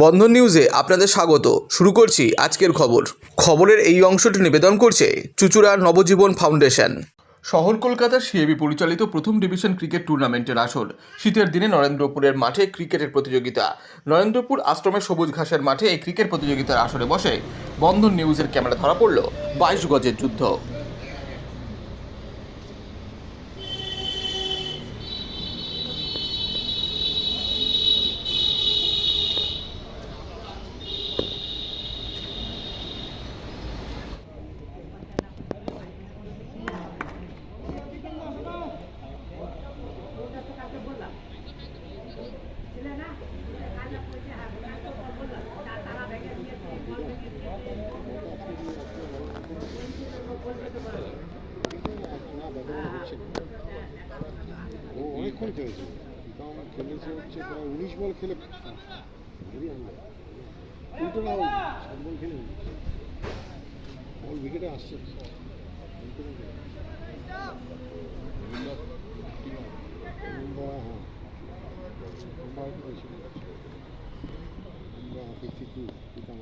বন্ধন নিউজে আপনাদের স্বাগত। শুরু করছি আজকের খবর। খবরের এই অংশটি নিবেদন করছে চুচুড়ার নবজীবন ফাউন্ডেশন। শহর কলকাতার সিএবি পরিচালিত প্রথম ডিভিশন ক্রিকেট টুর্নামেন্টের আসর। শীতের দিনে নরেন্দ্রপুরের মাঠে ক্রিকেটের প্রতিযোগিতা। নরেন্দ্রপুর আশ্রমের সবুজ ঘাসের মাঠে এই ক্রিকেট প্রতিযোগিতার আসরে বসে বন্ধন নিউজের ক্যামেরা ধরা পড়ল বাইশ গজের যুদ্ধ। ও অনেকক্ষণ খেলেছে পিতাম খেলেছে হচ্ছে প্রায় উনিশ বল খেলে উল্টো না সাত বল খেলে বল উইকেটে আসছে হ্যাঁ মুম্বাই একটু বেশি করেছে। মুম্বাই ফিফটি টু পিতাম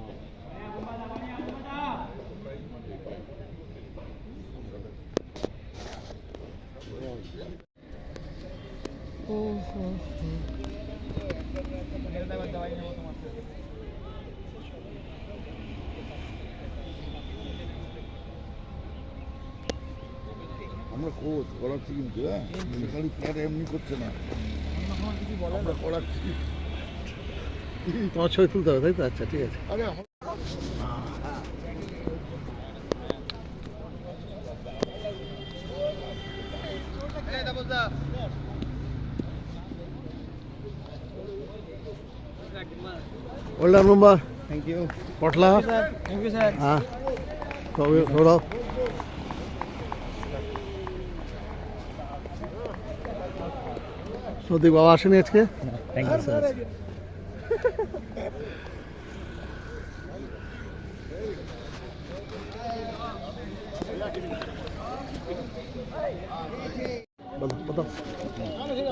আমরা কোচ করাচ্ছি কিন্তু হ্যাঁ? এমনি করছে না। আমরা করাচ্ছি। তোমার ছবি তুলতে হবে তাই তো? আচ্ছা ঠিক আছে। Older thank you Potla thank you sir হ্যাঁ বাবা আসেনি আজকে? থ্যাংক ইউ স্যার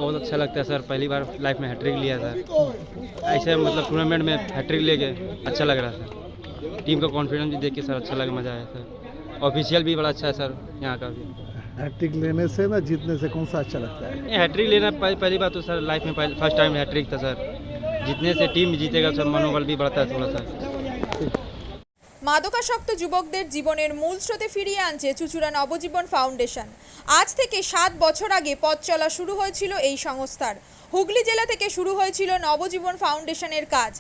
बहुत अच्छा लगता है सर पहली बार लाइफ में हैट्रिक लिया सर। ऐसे मतलब टूर्नामेंट में हैट्रिक लेके अच्छा लग रहा सर। टीम का कॉन्फिडेंस भी देख के सर अच्छा लगा मज़ा आया सर। ऑफिशियल भी बड़ा अच्छा है सर यहाँ का भी। हैट्रिक लेने से ना जीतने से कौन सा अच्छा लगता है? हैट्रिक लेना पह- पहली बार तो सर लाइफ में फ़र्स्ट टाइम हैट्रिक था सर। जीतने से टीम जीतेगा सर मनोबल भी बढ़ता है थोड़ा सा মাদকাসক্ত যুবকদের জীবনের মূল স্রোতে ফিরিয়ে আনছে চুচুড়া নবজীবন ফাউন্ডেশন আজ থেকে সাত বছর আগে পথ চলা শুরু হয়েছিল এই সংস্থার হুগলি জেলা থেকে শুরু হয়েছিল নবজীবন ফাউন্ডেশনের কাজ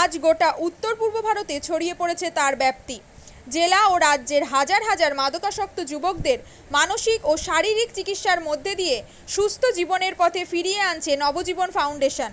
আজ গোটা উত্তর পূর্ব ভারতে ছড়িয়ে পড়েছে তার ব্যাপ্তি জেলা ও রাজ্যের হাজার হাজার মাদকাসক্ত যুবকদের মানসিক ও শারীরিক চিকিৎসার মধ্যে দিয়ে সুস্থ জীবনের পথে ফিরিয়ে আনছে নবজীবন ফাউন্ডেশন